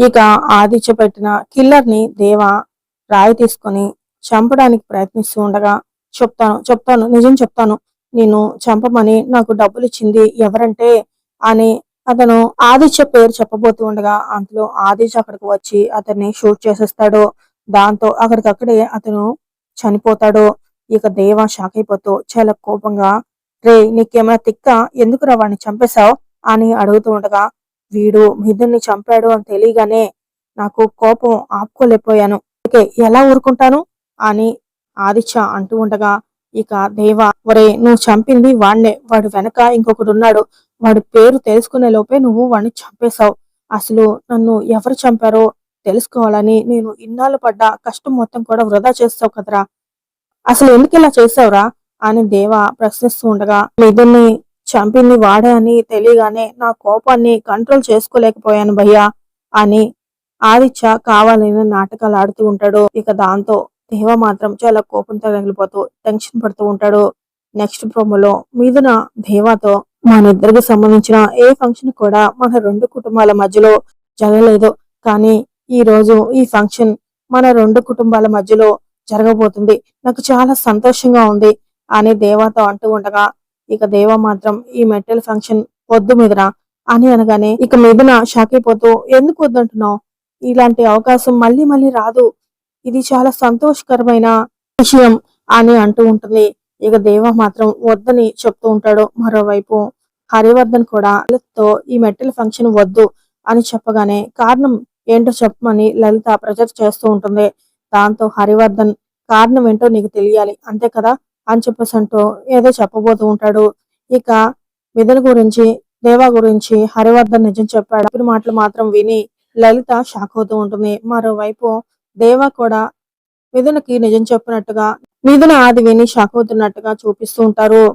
ఇక ఆదిత్య పెట్టిన కిల్లర్ని దేవ రాయి తీసుకొని చంపడానికి ప్రయత్నిస్తూ ఉండగా చెప్తాను చెప్తాను నిజం చెప్తాను. నేను చంపమని నాకు డబ్బులు ఇచ్చింది ఎవరంటే? అని అతను ఆదిత్య పేరు చెప్పబోతూ ఉండగా అందులో ఆదిత్య అక్కడికి వచ్చి అతన్ని షూట్ చేసేస్తాడు. దాంతో అక్కడికక్కడే అతను చనిపోతాడు. ఇక దేవ షాక్ అయిపోతూ చాలా కోపంగా రే నీకేమైనా తిక్క? ఎందుకు రా వాడిని చంపేశావు? అని అడుగుతూ ఉండగా వీడు మిథున్ని చంపాడు అని తెలియగానే నాకు కోపం ఆపుకోలేకపోయాను. ఓకే ఎలా ఊరుకుంటాను? అని ఆదిత్య అంటూ ఉండగా ఇక దేవ ఒరే నువ్వు చంపింది వాణ్ణే వాడు వెనక ఇంకొకడు ఉన్నాడు. వాడి పేరు తెలుసుకునే లోపే నువ్వు వాడిని చంపేశావు. అసలు నన్ను ఎవరు చంపారో తెలుసుకోవాలని నేను ఇన్నాళ్ళు పడ్డ కష్టం మొత్తం కూడా వృధా చేస్తావు కదరా. అసలు ఎందుకు ఇలా చేసావురా అని దేవ ప్రశ్నిస్తూ ఉండగా మిథున్ని చంపింది వాడే అని తెలియగానే నా కోపాన్ని కంట్రోల్ చేసుకోలేకపోయాను భయ్యా అని ఆదిత్య కావాలని నాటకాలు ఆడుతూ ఉంటాడు. ఇక దాంతో దేవ మాత్రం చాలా కోపంతో రగిలిపోతూ టెన్షన్ పడుతూ ఉంటాడు. నెక్స్ట్ ప్రోమోలో మీదున దేవాతో మన ఇద్దరికి సంబంధించిన ఏ ఫంక్షన్ కూడా మన రెండు కుటుంబాల మధ్యలో జరగలేదు. కానీ ఈ రోజు ఈ ఫంక్షన్ మన రెండు కుటుంబాల మధ్యలో జరగబోతుంది. నాకు చాలా సంతోషంగా ఉంది అని దేవాతో అంటూ ఉండగా ఇక దేవ మాత్రం ఈ మెటల్ ఫంక్షన్ వద్దు మీదరా అని అనగానే ఇక మీదన షాక్ ఎందుకు వద్దంటున్నావు? ఇలాంటి అవకాశం మళ్ళీ మళ్ళీ రాదు. ఇది చాలా సంతోషకరమైన విషయం అని అంటూ ఉంటుంది. ఇక దేవ మాత్రం వద్దని చెప్తూ ఉంటాడు మరోవైపు. హరివర్ధన్ కూడా లలిత్తో ఈ మెటల్ ఫంక్షన్ వద్దు అని చెప్పగానే కారణం ఏంటో చెప్పమని లలిత ప్రెజర్ చేస్తూ ఉంటుంది. దాంతో హరివర్ధన్ కారణం ఏంటో నీకు తెలియాలి. అంతే కదా? అని చెప్పేసి అంటూ ఏదో చెప్పబోతూ ఉంటాడు. ఇక మిథున్ గురించి దేవా గురించి హరివర్ధన్ నిజం చెప్పాడు. అప్పుడు మాటలు మాత్రం విని లలిత షాక్ అవుతూ ఉంటుంది. మరోవైపు దేవా కూడా మిథునకి నిజం చెప్పినట్టుగా మిథున ఆది విని షాక్ అవుతున్నట్టుగా చూపిస్తూ ఉంటారు.